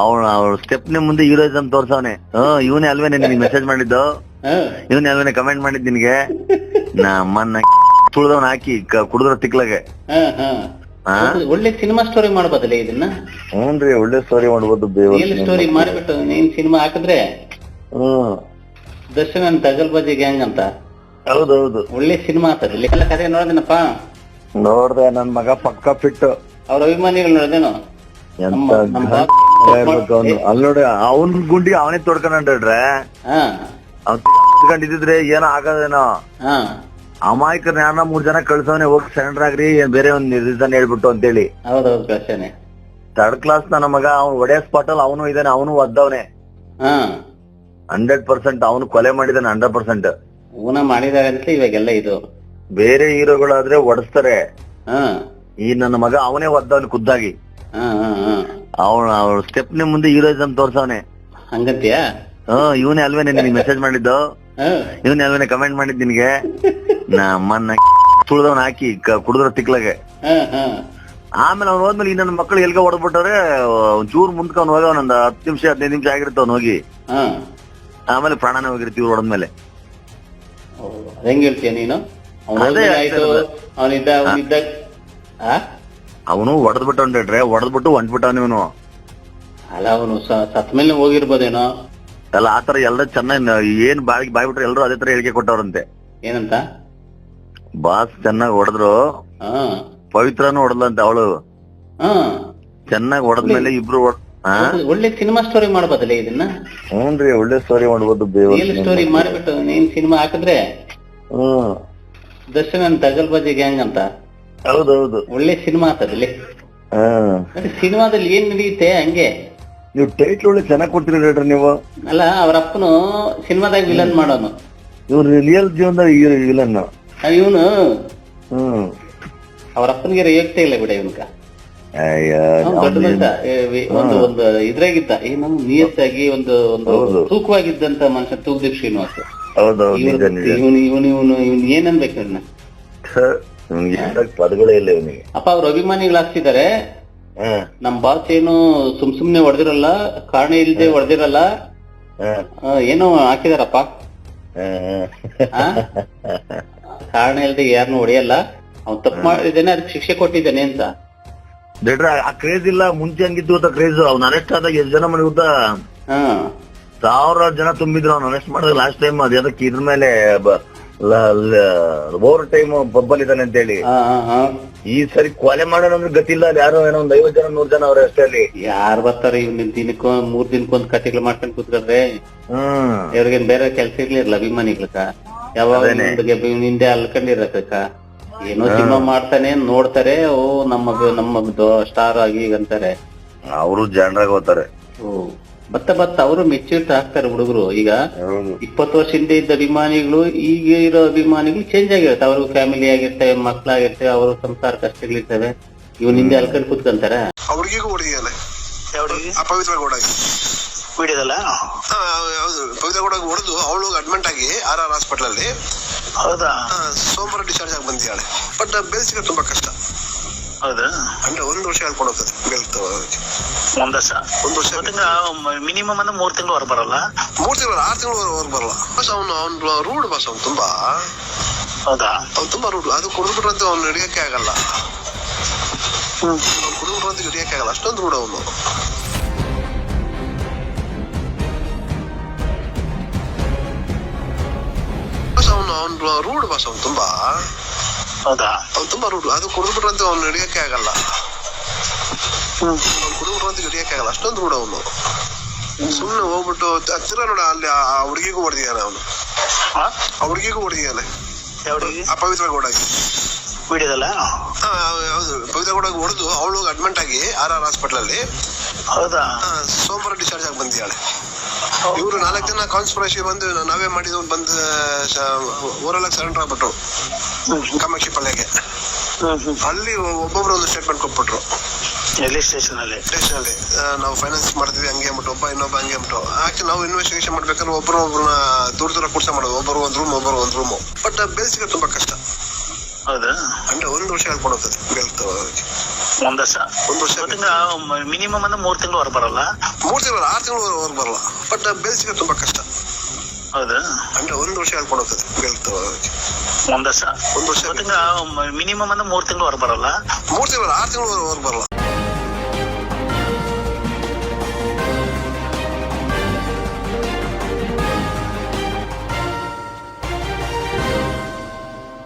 ಅವ್ರ ನ ಮುಂದೆ ಹೀರೋಯಿಸಮ್ ತೋರ್ಸವನೆ. ಹ್ಮ್ ಇವನೇ ಅಲ್ವೇನೆ ನಿನ್ಗೆ ಮೆಸೇಜ್ ಮಾಡಿದ್ದು? ಇವನೇ ಅಲ್ವೇನೆ ಕಮೆಂಟ್ ಮಾಡಿದ್ ನಿನಗೆ? ನಮ್ಮನ್ನ ತುಳಿದವನ್ ಹಾಕಿ ಕುಡಿದ್ರ ತಿಕ್ಲಾಗೆ. ಒಳ್ಳೆ ಸಿನಿಮಾ ಸ್ಟೋರಿ ಮಾಡ್ಬೋದಲ್ಲ ಇದನ್ನ? ಹ್ಞೂನ್ರಿ ಒಳ್ಳೆ ಸ್ಟೋರಿ ಮಾಡ್ಬೋದು ರಿಯಲ್ ಸ್ಟೋರಿ ಮಾಡ್ಬಿಟ್ಟು ನೀನ್ ಸಿನಿಮಾ ಹಾಕಿದ್ರೆ ಹ್ಮ್ ದರ್ಶನ್ ಅಂತ ತಗಲ್ಬಾಜಿ ಗ್ಯಾಂಗ್ ಅಂತ. ಹೌದೌದು. ಒಳ್ಳೆ ಸಿನಿಮಾ ಆಗ್ತದೆ. ಎಲ್ಲ ಕಥೆ ನೋಡಿದನಪ್ಪ? ನೋಡ್ದೆ ನನ್ ಮಗ ಪಕ್ಕ ಫಿಟ್ ಅವ್ರ ಅಭಿಮಾನಿಗಳು ನೋಡಿದೇನು? ಅಲ್ಲಿ ನೋಡಿ ಅವನ್ ಗುಂಡಿ ಅವನೇ ತೊಡ್ಕೊಂಡ್ರೆ ಕಂಡಿದ್ರೆ ಏನೋ ಆಗದೇನೋ. ಅಮಾಯಕರ ಯಾರನ್ನ ಮೂರ್ ಜನ ಕಳ್ಸವನೆ ಹೋಗಿ ಸರೆಂಡರ್ ಆಗ್ರಿ ಬೇರೆ ಒಂದ್ ನಿರ್ಧಾರ ಹೇಳ್ಬಿಟ್ಟು ಅಂತೇಳಿ. ಹೇಳಿ ತರ್ಡ್ ಥರ್ಡ್ ಕ್ಲಾಸ್ ನನ್ನ ಮಗ ಅವ್ನು ಒಡೆಯ ಸ್ಪಾಟ್ ಅಲ್ಲಿ ಅವನು ಇದಾನೆ ಅವನು ಒದ್ದವನೆ. ಹಾ. ಹಂಡ್ರೆಡ್ ಪರ್ಸೆಂಟ್ ಅವನು ಕೊಲೆ ಮಾಡಿದಾನೆ ಹಂಡ್ರೆಡ್ ಪರ್ಸೆಂಟ್. ಊನ ಮಾಡಿದಾರೆ ಅಂತ ಇವಾಗೆಲ್ಲ ಇದು. ಬೇರೆ ಹೀರೋಗಳಾದ್ರೆ ಒಡಿಸ್ತಾರೆ. ಹಾ. ಈ ನನ್ನ ಮಗ ಅವನೇ ಒದ್ದವನು ಖುದ್ದಾಗಿ. ಅವ್ರ ಸ್ಟೆಪ್ ನಿಮ್ ಅವ್ರ ಸ್ಟೆಪ್ನಿ ಮುಂದೆ ಹೀರೋಯಿಸಮ್ ತೋರ್ಸವನೆ. ಹಂಗಂತೀಯಾ? ಹ್ಮ್ ಇವನೇ ಅಲ್ವೇನೆ ನಿನ್ಗೆ ಮೆಸೇಜ್ ಮಾಡಿದ್ದು? ಇವನೇ ಅಲ್ವೇನೆ ಕಮೆಂಟ್ ಮಾಡಿದ್ ನಿನ್ಗೆ? ನಮ್ಮನ್ನ ತುಳಿದವನ್ ಹಾಕಿ ಕುಡಿದ್ರ ತಿಕ್ಲಾಗೆ. ಆಮೇಲೆ ಅವ್ನು ಹೋದ್ಮೇಲೆ ಇನ್ನೊಂದ್ ನನ್ನ ಮಕ್ಕಳು ಎಲ್ಗ ಹೊಡೆದ್ಬಿಟ್ಟವ್ರೆ ಮುಂದ್ಕ ಅವ್ನು ಹೋಗವ ಒಂದ್ ಹತ್ತು ನಿಮಿಷ ಹದಿನೈದು ನಿಮಿಷ ಆಗಿರುತ್ತೆ ಅವ್ನು ಹೋಗಿ. ಆಮೇಲೆ ಪ್ರಾಣನೇ ಹೋಗಿರ್ತೀವಿ ಹೊಡೆದ್ಮೇಲೆ. ಹೊಡದ್ಮೇಲೆ ಹೆಂಗ್ ಹೇಳ್ತೀಯ ನೀನು. ಅವನಿದ್ದ ಅವನಿದ್ದ ಅವನು ಹೊಡೆದ್ಬಿಟ್ಟು ಹೊಡೆದ್ ಬಿಟ್ಟು ಹೊಂಟ್ಬಿಟ್ಟವನು ಇವನು. ಅಲ್ಲ ಅವನು ಸತ್ ಮೇಲೆ ಹೋಗಿರ್ಬೋದೇನೋ? ಅಲ್ಲ ಆತರ ಎಲ್ಲ ಚೆನ್ನಾಗಿ ಏನ್ ಬಾಯಿ ಬಾಯ್ಬಿಟ್ರೆ ಎಲ್ಲರೂ ಅದೇ ತರ ಹೇಳಿಕೆ ಕೊಟ್ಟವ್ರಂತೆ. ಏನಂತ? ಬಾಸ್ ಚೆನ್ನಾಗಿ ಹೊಡೆದ್ರು ಹಾ. ಪವಿತ್ರನು ಹೊಡೆದ್ಲಂತೆ ಅವಳು. ಹಾ. ಚೆನ್ನಾಗಿ ಹೊಡೆದ್ಮೇಲೆ ಇಬ್ರು ಒಳ್ಳೆ ಸಿನಿಮಾ ಸ್ಟೋರಿ ಮಾಡ್ಬೋದಲ್ಲ ಇದನ್ನ? ಹ್ಞೂನ್ರಿ ಒಳ್ಳೆ ಸ್ಟೋರಿ ಮಾಡಬಹುದು ಸ್ಟೋರಿ ಮಾಡ್ಬಿಟ್ಟು ನೀನ್ ಸಿನಿಮಾ ಹಾಕಿದ್ರೆ ದರ್ಶನ್ ಅಂತ ತಗಲ್ಬಾಜಿ ಗ್ಯಾಂಗ್ ಅಂತ. ಹೌದೌದು. ಒಳ್ಳೆ ಸಿನಿಮಾ ಆಗ್ತದಲ್ಲಿ ಹ್ಮ್ ಸಿನಿಮಾದಲ್ಲಿ ಏನ್ ನಡೆಯುತ್ತೆ ಹಂಗೆ? ನೀವು ಟೈಟ್ಲ್ ಒಳ್ಳೆ ಚೆನ್ನಾಗಿ ಕೊಡ್ತೀರಿ ಹೇಳ್ರಿ ನೀವು. ಅಲ್ಲ ಅವ್ರ ಅಪ್ಪನು ಸಿನಿಮಾದಾಗ ವಿಲನ್ ಮಾಡೋನು. ಇವ್ರು ರಿಯಲ್ ಜೀವನದಾಗ ವಿಲನ್ ಇವನು ಹ್ಮ್. ಅವ್ರ ಅಪ್ಪನಿಗೆ ಯೋಗ್ಯತೆ ಇಲ್ಲ ಬಿಡ ಇವನ್ಕ. ಒಂದು ಒಂದು ಇದ್ರಾಗಿದ್ದ. ಏನು ನಿಯತ್ತಾಗಿ ಒಂದು ಒಂದು. ತೂಕವಾಗಿದ್ದಂತ ಮನುಷ್ಯ ತೂಗ್ದೀಪ್ ಶ್ರೀನಿವಾಸ. ಇವನು ಇವನು ಇವನು ಇವನು ಏನನ್ಬೇಕು ಏನ್ ಅನ್ಬೇಕು ಇವ್ನ ನಿಮ್ಗೆ ಪದಗಳೇ ಇಲ್ಲ ಇವನಿಗೆ. ಅಪ್ಪ ಅವ್ರ ಅಭಿಮಾನಿಗಳು ಹಾಕ್ತಿದ್ದಾರೆ ಹ್ಮ್ ನಮ್ ಬಾಸ್ ಏನು ಸುಮ್ ಸುಮ್ನೆ ಹೊಡೆದಿರಲ್ಲ ಕಾರಣ ಇಲ್ದೆ ಹೊಡೆದಿರಲ್ಲ ಏನು ಏನೋ ಹಾಕಿದಾರಪ್ಪ. ಆ? ಕಾರಣ ಇಲ್ದೆ ಯಾರನ್ನು ಹೊಡೆಯಲ್ಲ. ಅವ್ನು ತಪ್ಪು ಮಾಡಿದ್ದೇನೆ ಅದಕ್ಕೆ ಶಿಕ್ಷೆ ಕೊಟ್ಟಿದ್ದೇನೆ ಅಂತ. ಬೇಡ್ರ ಆ ಕ್ರೇಜ್ ಇಲ್ಲ ಮುಂಚೆ ಹಂಗಿದ್ದು ಅಂತ ಕ್ರೇಜ್ ಅವ್ನ ಅರೆಸ್ಟ್ ಆದಾಗ ಎಷ್ಟ್ ಜನ ಮನೆ ಗೊತ್ತಾ ಹಾ. ಸಾವಿರಾರು ಜನ ತುಂಬಿದ್ರು ಅವ್ನ ಅರೆಸ್ಟ್ ಮಾಡಿದಾಗ ಲಾಸ್ಟ್ ಟೈಮ್ ಅದ್ ಅದಕ್ಕೆ ಇದ್ರ ಮೇಲೆ ಓವರ್ ಟೈಮ್ ಬಬ್ಬಲ್ ಇದ್ದಾನೆ ಅಂತ ಹೇಳಿ ಈ ಸರಿ ಕೊಲೆ ಮಾಡೋಣ ಅಂದ್ರೆ ಗತಿಲ್ಲ ಅಲ್ಲಿ ಯಾರೋ ಏನೋ ಒಂದ್ ಐವತ್ ಜನ ನೂರ್ ಜನ ಅವ್ರ ಅಷ್ಟೇ ಅಲ್ಲಿ. ಯಾರು ಬರ್ತಾರೆ ಇವ್ನ ದಿನಕ್ಕೊ ಮೂರ್ ದಿನಕ್ಕೊಂದ್ ಕಟ್ಟಿಗಳು ಮಾಡ್ಕೊಂಡ್ ಕೂತ್ಕೊಂಡ್ರೆ ಹ್ಮ್ ಇವ್ರಿಗೇನ್ ಬೇರೆ ಕೆಲ್ಸ ಇರ್ಲಿಲ್ಲ ಅಭಿಮಾನಿಗಳಕ? ಯಾವಾಗ ಹಿಂದೆ ಅಲ್ಕೊಂಡಿರಕ್ಕ ಏನೋ ಸಿನಿಮಾ ಮಾಡ್ತಾನೆ ನೋಡ್ತಾರೆ ಓ ನಮ್ಮ ನಮ್ಮ ಸ್ಟಾರ್ ಆಗಿ ಈಗ ಅಂತಾರೆ ಅವರು ಜನರಾಗ ಹೋಗ್ತಾರೆ. ಓ. ಬತ್ತ ಬತ್ತ ಅವರು ಮೆಚ್ಯೂರ್ಡ್ ಆಗ್ತಾರೆ ಹುಡುಗರು. ಈಗ ಇಪ್ಪತ್ತು ವರ್ಷ ಹಿಂದೆ ಇದ್ದ ಅಭಿಮಾನಿಗಳು ಈಗ ಇರೋ ಅಭಿಮಾನಿಗಳು ಚೇಂಜ್ ಆಗಿರುತ್ತೆ. ಅವ್ರ ಫ್ಯಾಮಿಲಿ ಆಗಿರ್ತವೆ ಮಕ್ಳಾಗಿರ್ತವೆ ಅವ್ರ ಸಂಸಾರ ಕಷ್ಟಗಳಿರ್ತವೆ. ಇವನ್ ಹಿಂದೆ ಅಲ್ಕಂಡ್ ಕೂತ್ಕೊಂತಾರ. ಅವ್ರಿಗೂ ಯಾವ್ರಿಗೆ ಅಪವಿತ್ರ ಗೌಡ. ಹೌದು. ಪವಿತ್ರ ಗೌಡ ಹೊಡೆದು ಅವಳು ಅಡ್ಮಿಂಟ್ ಆಗಿ ಆರ್ ಆರ್ ಹಾಸ್ಪಿಟಲ್ ಅಲ್ಲಿ. ಹೌದಾ? ಸೋಮವಾರ ಡಿಸ್ಚಾರ್ಜ್ ಆಗಿ ಬಂದಿದ್ದಾಳೆ. ಬಟ್ ಬೆಲ್ಸ್ ಸಿಗೋದು ತುಂಬಾ ಕಷ್ಟ. ಹೌದಾ? ಅಂದ್ರೆ ಒಂದು ವರ್ಷ ಹೇಳ್ಕೊಂಡು ಹೋಗ್ತದೆ ಬೇಲ್ ತಗೊಳೋದಕ್ಕೆ. ಒಂದ್ ವರ್ಷ? ಒಂದು ವರ್ಷ ಮಿನಿಮಮ್ ಅಂದ್ರೆ ಮೂರ್ ತಿಂಗಳು ಹೊರ ಬರಲ್ಲ? ಮೂರ್ ತಿಂಗಳು ಆರು ತಿಂಗಳು ಹೊರಗೆ ಬರಲ್ಲ. ಬಸ್ ಅವನು ಅವ್ನು ರೂಡ್ ಬಸ್ ಅವ್ನು ತುಂಬಾ. ಹೌದಾ? ಅವ್ನು ತುಂಬಾ ರೂಡ್. ಅದು ಕುಡಿದ್ಬಿಟ್ರೆ ಅಂತ ಅವ್ನು ಹಿಡಿಯಕ್ಕೆ ಆಗಲ್ಲ. ಅವ್ನು ಕುಡಿದ್ಬಿಟ್ರೆ ಅಂತ ಹಿಡಿಯಕ್ಕೆ ಆಗಲ್ಲ. ಅಷ್ಟೊಂದು ರೂಡ್ ಅವನು. ಬಸ್ ಅವನು ಅವ್ನು ರೂಡ್ ಬಸ್ ಅವ್ನು ತುಂಬಾ. ಹೌದಾ ಅವ್ನು ತುಂಬಾ ರೂಡ್ ಅದು ಕುಡಿದ್ಬಿಟ್ರೆ ಅಂತ ಅವ್ನು ಹಿಡಿಯಕ್ಕೆ ಆಗಲ್ಲ. ಅವ್ನು ಕುಡಿದ್ಬಿಟ್ರೆ ಅಂತ ಹಿಡಿಯಕ್ಕೆ ಆಗಲ್ಲ. ಅಷ್ಟೊಂದು ರೂಢ ಅವನು. ಸುಮ್ನೆ ಹೋಗ್ಬಿಟ್ಟು ಹತ್ತಿರ ನೋಡ ಅಲ್ಲಿ ಆ ಹುಡುಗಿಗೂ ಹೊಡೆದಿದ್ದಾನೆ ಅವನು. ಆ? ಹುಡುಗಿಗೂ ಹೊಡೆದಿದ್ದಾನೆ. ಯಾವ್ರಿಗೆ ಅಪವಿತ್ರ ಗೌಡ ಬಿಡಿದಲ್ಲ ಆ, ಹೌದು. ಪವಿತ್ರ ಗೌಡ ಹೊಡೆದು ಅವಳು ಅಡ್ಮಿಂಟ್ ಆಗಿ ಆರ್ ಆರ್ ಹಾಸ್ಪಿಟಲ್ ಅಲ್ಲಿ. ಹೌದಾ? ಆ, ಸೋಮವಾರ ಡಿಸ್ಚಾರ್ಜ್ ಆಗಿ ಬಂದಿದ್ದಾಳೆ. ಇವರು ನಾಲ್ಕು ಜನ ಕಾನ್ಸ್ಪಿರಸಿ ಬಂದು ನಾವೇ ಮಾಡಿದ್ದು ಬಂದು ಊರೆಲ್ಲ ಸರೆಂಡರ್ ಆಗ್ಬಿಟ್ರು. ಕಾಮಾಕ್ಷಿ ಪಲ್ಲೆಗೆ. ಅಲ್ಲಿ ಒಬ್ಬೊಬ್ರು ಒಂದು ಸ್ಟೇಟ್ಮೆಂಟ್ ಕೊಟ್ಬಿಟ್ರು. ಎಲ್ಲಿ ಸ್ಟೇಷನ್ ಅಲ್ಲಿ? ಸ್ಟೇಷನ್ ಅಲ್ಲಿ. ನಾವು ಫೈನಾನ್ಸ್ ಮಾಡ್ತೀವಿ ಹಂಗೆ ಅಂದ್ಬಿಟ್ಟು ಒಬ್ಬ ಇನ್ನೊಬ್ಬ ಹಂಗೆ ಅಂದ್ಬಿಟ್ಟು. ಆಕ್ಚುಲಿ ನಾವು ಇನ್ವೆಸ್ಟಿಗೇಷನ್ ಮಾಡ್ಬೇಕಾದ್ರೆ ಒಬ್ಬರು ಒಬ್ಬರನ್ನ ದೂರ ದೂರ ಕೂರ್ಸ ಮಾಡೋದು. ಒಬ್ಬರು ಒಂದು ರೂಮ್ ಒಬ್ಬರು ಒಂದು ರೂಮು ಬಟ್ ಬೆಲ್ ತುಂಬಾ ಕಷ್ಟ. ಹೌದಾ? ಅಂದ್ರೆ ಒಂದು ವರ್ಷ ಹೇಳ್ಕೊಂಡು ಹೋಗ್ತದೆ ಬೆಲ್ ಒಂದ್ ವರ್ಷ? ಒಂದು ವರ್ಷ ಮಿನಿಮಮ್ ಅಂದ್ರೆ ಮೂರ್ ತಿಂಗಳು ಹೊರ ಬರಲ್ಲ? ಮೂರ್ ತಿಂಗಳು ಆರು ತಿಂಗಳು ಹೊರ ಬರಲ್ಲ. ಬಟ್ ಬೆಲ್ ತುಂಬಾ ಕಷ್ಟ. ಹೌದಾ? ಅಂದ್ರೆ ಒಂದು ವರ್ಷ ಹೇಳ್ಕೊಂಡು ಹೋಗ್ತದೆ ಒಂದು ಒಂದು ಮಿನಿಮಮ್ ಅಂದ್ರೆ ಮೂರು ತಿಂಗಳು ಹೊರ ಬರಲ್ಲ ಮೂರು ತಿಂಗಳು ಆರು ತಿಂಗಳು ಹೊರ ಬರಲ್ಲ